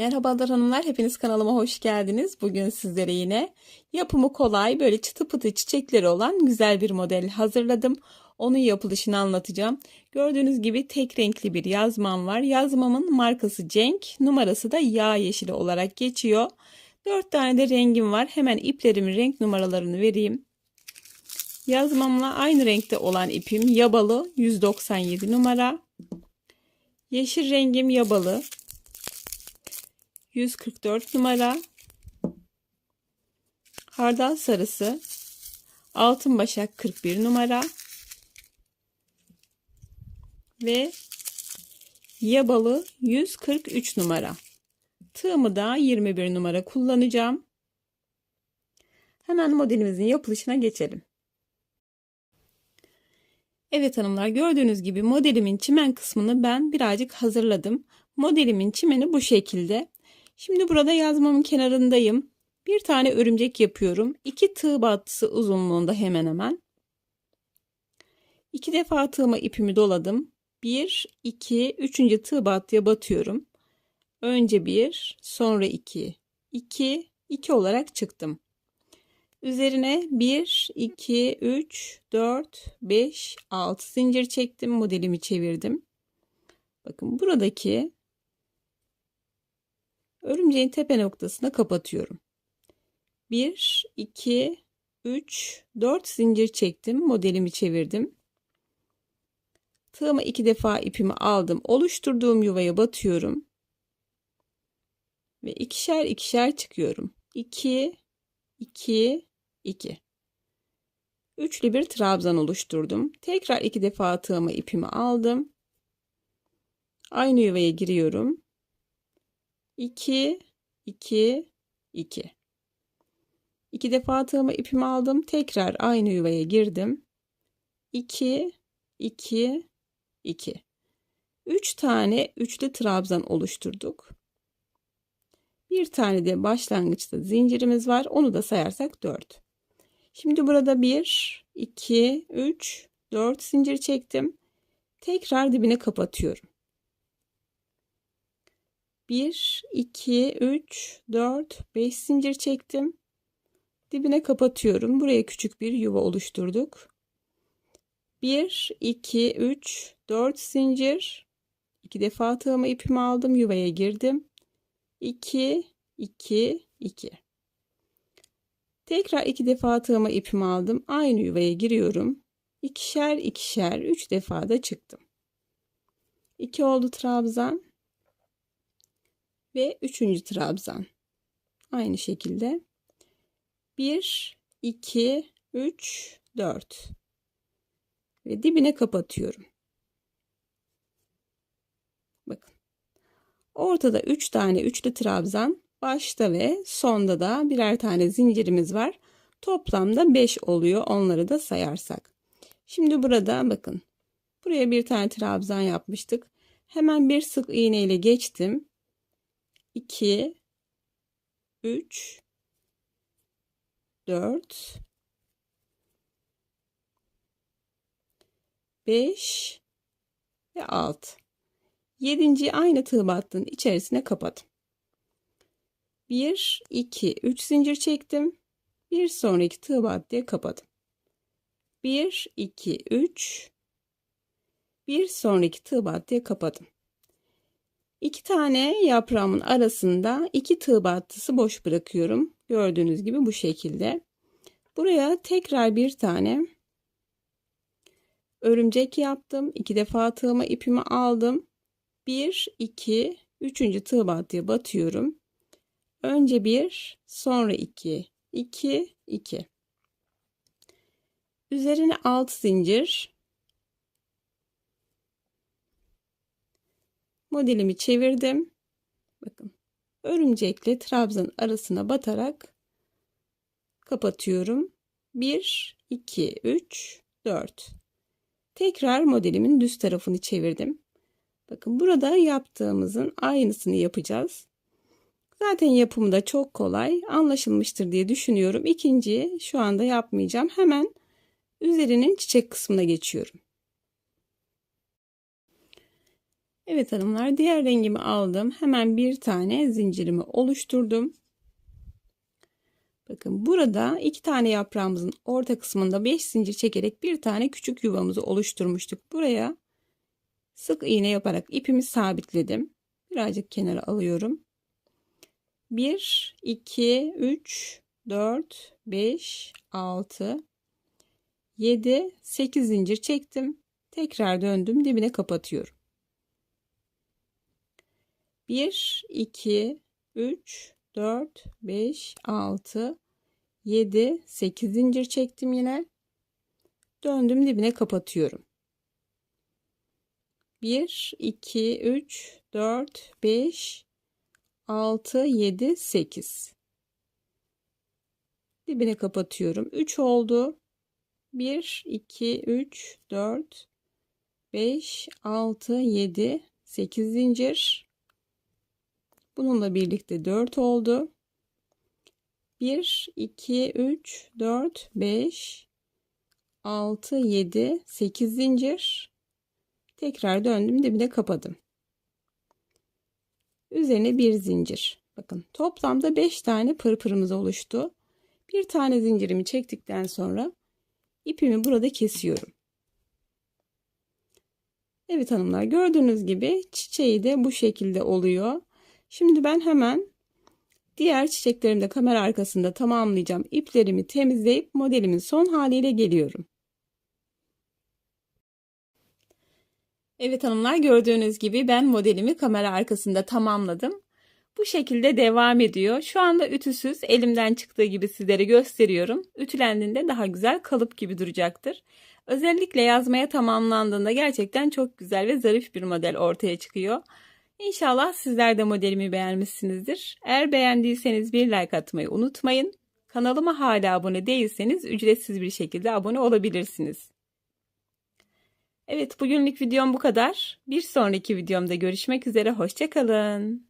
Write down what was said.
Merhabalar hanımlar, hepiniz kanalıma hoş geldiniz. Bugün sizlere yine yapımı kolay, böyle çıtı pıtı çiçekleri olan güzel bir model hazırladım. Onun yapılışını anlatacağım. Gördüğünüz gibi tek renkli bir yazmam var. Yazmamın markası Cenk, numarası da yağ yeşili olarak geçiyor. 4 tane de rengim var. Hemen iplerimin renk numaralarını vereyim. Yazmamla aynı renkte olan ipim yabalı 197 numara. Yeşil rengim yabalı 144 numara. Hardal sarısı altın başak 41 numara. Ve yabalı 143 numara. Tığımı da 21 numara kullanacağım. Hemen modelimizin yapılışına geçelim. Evet hanımlar gördüğünüz gibi modelimin çimen kısmını ben birazcık hazırladım. Modelimin çimeni bu şekilde. Şimdi burada yazmamın kenarındayım. Bir tane örümcek yapıyorum. İki tığ battısı uzunluğunda hemen hemen. İki defa tığıma ipimi doladım. Bir, iki, üçüncü tığ battıya batıyorum. Önce bir, sonra iki, iki, iki olarak çıktım. Üzerine 1, 2, 3, 4, 5, 6 zincir çektim. Modelimi çevirdim. Bakın buradaki örümceğin tepe noktasına kapatıyorum. 1, 2, 3, 4 zincir çektim. Modelimi çevirdim. Tığıma iki defa ipimi aldım. Oluşturduğum yuvaya batıyorum. Ve ikişer ikişer çıkıyorum. 2, 2, 2. Üçlü bir trabzan oluşturdum. Tekrar iki defa tığıma ipimi aldım. Aynı yuvaya giriyorum. 2 2 2. İki defa tığıma ipimi aldım. Tekrar aynı yuvaya girdim. 2 2 2. 3 tane üçlü trabzan oluşturduk. Bir tane de başlangıçta zincirimiz var. Onu da sayarsak 4. Şimdi burada 1, 2, 3, 4 zincir çektim. Tekrar dibine kapatıyorum. 1, 2, 3, 4, 5 zincir çektim. Dibine kapatıyorum. Buraya küçük bir yuva oluşturduk. 1, 2, 3, 4 zincir. 2 defa tığıma ipimi aldım. Yuvaya girdim. 2, 2, 2. Tekrar iki defa tığıma ipimi aldım. Aynı yuvaya giriyorum. İkişer ikişer üç defa da çıktım. 2 oldu trabzan. Ve üçüncü trabzan. Aynı şekilde. 1, 2, 3, 4. Ve dibine kapatıyorum. Bakın. Ortada 3 tane üçlü trabzan Başta ve sonda da birer tane zincirimiz var. Toplamda 5 oluyor onları da sayarsak. Şimdi burada bakın. Buraya bir tane trabzan yapmıştık. Hemen bir sık iğne ile geçtim. 2 3 4 5 ve 6. 7. aynı tığ battığın içerisine kapadım. 1 2 3 zincir çektim. Bir sonraki tığ battıya kapadım. 1 2 3 bir sonraki tığ battıya kapadım. İki tane yaprağımın arasında iki tığ battısı boş bırakıyorum. Gördüğünüz gibi bu şekilde. Buraya tekrar bir tane örümcek yaptım. İki defa tığıma ipimi aldım. 1 2 3. tığ battıya batıyorum. Önce bir, sonra iki, iki, iki. Üzerine alt zincir. Modelimi çevirdim. Bakın. Örümcekle trabzan arasına batarak kapatıyorum. 1 2 3 4. Tekrar modelimin düz tarafını çevirdim. Bakın burada yaptığımızın aynısını yapacağız. Zaten yapımı da çok kolay. Anlaşılmıştır diye düşünüyorum. İkinci şu anda yapmayacağım. Hemen üzerinin çiçek kısmına geçiyorum. Evet hanımlar diğer rengimi aldım. Hemen bir tane zincirimi oluşturdum. Bakın burada iki tane yaprağımızın orta kısmında 5 zincir çekerek bir tane küçük yuvamızı oluşturmuştuk. Buraya sık iğne yaparak ipimi sabitledim. Birazcık kenara alıyorum. 1, 2, 3, 4, 5, 6, 7, 8 zincir çektim. Tekrar döndüm dibine kapatıyorum. 1, 2, 3, 4, 5, 6, 7, 8 zincir çektim yine. Döndüm dibine kapatıyorum. 1, 2, 3, 4, 5, 6, 7, 8. Dibine kapatıyorum. 3 oldu. 1, 2, 3, 4, 5, 6, 7, 8 zincir. Bununla birlikte 4 oldu. 1, 2, 3, 4, 5, 6, 7, 8 zincir. Tekrar döndüm dibine kapadım. Üzerine bir zincir. Bakın toplamda 5 tane pırpırımız oluştu. Bir tane zincirimi çektikten sonra ipimi burada kesiyorum. Evet hanımlar gördüğünüz gibi çiçeği de bu şekilde oluyor. Şimdi ben hemen diğer çiçeklerimi de kamera arkasında tamamlayacağım. İplerimi temizleyip modelimin son haliyle geliyorum. Evet hanımlar gördüğünüz gibi ben modelimi kamera arkasında tamamladım. Bu şekilde devam ediyor. Şu anda ütüsüz elimden çıktığı gibi sizlere gösteriyorum. Ütülendiğinde daha güzel kalıp gibi duracaktır. Özellikle yazmaya tamamlandığında gerçekten çok güzel ve zarif bir model ortaya çıkıyor. İnşallah sizler de modelimi beğenmişsinizdir. Eğer beğendiyseniz bir like atmayı unutmayın. Kanalıma hala abone değilseniz ücretsiz bir şekilde abone olabilirsiniz. Evet bugünlük videom bu kadar. Bir sonraki videomda görüşmek üzere. Hoşçakalın.